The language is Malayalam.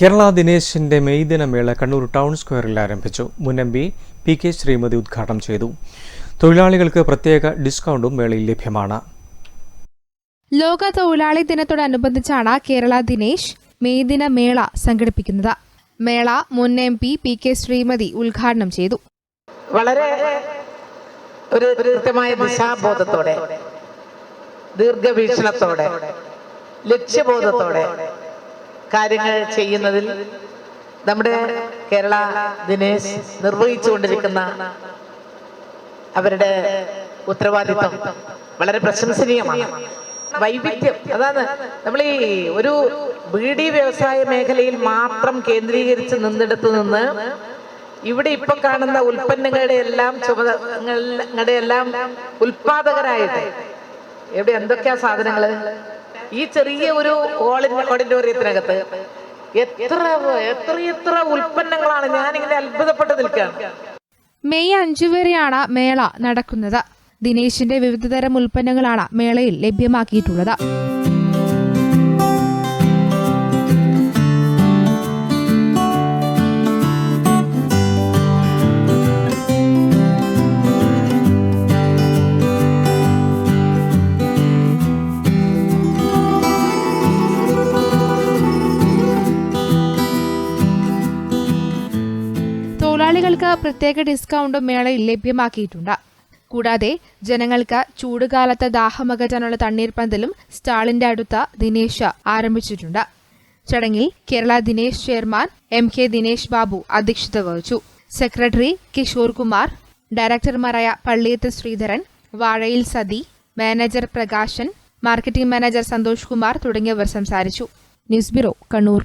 കേരള ദിനേശിന്റെ മെയ്ദിനമേള ദിനമേള കണ്ണൂർ ടൗൺ സ്ക്വയറിൽ ആരംഭിച്ചു. മുൻ M P P K Sreemathi ഉദ്ഘാടനം ചെയ്തു. തൊഴിലാളികൾക്ക് പ്രത്യേക ഡിസ്കൗണ്ടും മേളയിൽ ലഭ്യമാണ്. ലോക തൊഴിലാളി ദിനത്തോടനുബന്ധിച്ചാണ് കേരള ദിനേശ് മെയ്ദിന മേള സംഘടിപ്പിക്കുന്നത്. മേള മുൻ M P P K Sreemathi ഉദ്ഘാടനം ചെയ്തു. വളരെ ഒരു കൃത്യമായ ദിശാബോധത്തോടെ ദീർഘവീക്ഷണത്തോടെ ലക്ഷ്യബോധത്തോടെ കാര്യങ്ങൾ ചെയ്യുന്നതിൽ നമ്മുടെ കേരള ദിനേശ് നിർവഹിച്ചുകൊണ്ടിരിക്കുന്ന അവരുടെ ഉത്തരവാദിത്വം വളരെ പ്രശംസനീയമാണ്. വൈവിധ്യം. അതാണ് നമ്മൾ ഈ ഒരു ബീഡി വ്യവസായ മേഖലയിൽ മാത്രം കേന്ദ്രീകരിച്ച് നിന്നിടത്ത് നിന്ന് ഇവിടെ ഇപ്പൊ കാണുന്ന ഉൽപ്പന്നങ്ങളുടെ എല്ലാം ചുമതലങ്ങളുടെ എല്ലാം ഉൽപാദകരായിട്ട് എവിടെ എന്തൊക്കെയാ സാധനങ്ങൾ? ഈ ചെറിയ ഒരു ഓഡിറ്റോറിയത്തിനകത്ത് എത്ര എത്ര എത്ര ഉൽപ്പന്നങ്ങളാണ് ഞാനിങ്ങനെ അത്ഭുതപ്പെട്ട് നിൽക്കുകയാണ്. മെയ് അഞ്ചു വരെയാണ് മേള നടക്കുന്നത്. ദിനേശിന്റെ വിവിധതരം ഉൽപ്പന്നങ്ങളാണ് മേളയിൽ ലഭ്യമാക്കിയിട്ടുള്ളത്. തൊഴിലാളികൾക്ക് പ്രത്യേക ഡിസ്കൗണ്ടും മേളയിൽ ലഭ്യമാക്കിയിട്ടുണ്ട്. കൂടാതെ ജനങ്ങൾക്ക് ചൂടുകാലത്ത് ദാഹമകറ്റാനുള്ള തണ്ണീർപ്പന്തലും സ്റ്റാളിന്റെ അടുത്ത ദിനേശ് ആരംഭിച്ചിട്ടുണ്ട്. ചടങ്ങിൽ Kerala Dinesh chairman M K Dinesh Babu അധ്യക്ഷത വഹിച്ചു. Secretary Kishore Kumar ഡയറക്ടർമാരായ Palliyath Sreedharan Vazhayil Sathi manager Prakashan marketing manager Santhosh Kumar തുടങ്ങിയവർ സംസാരിച്ചു. News bureau Kannur.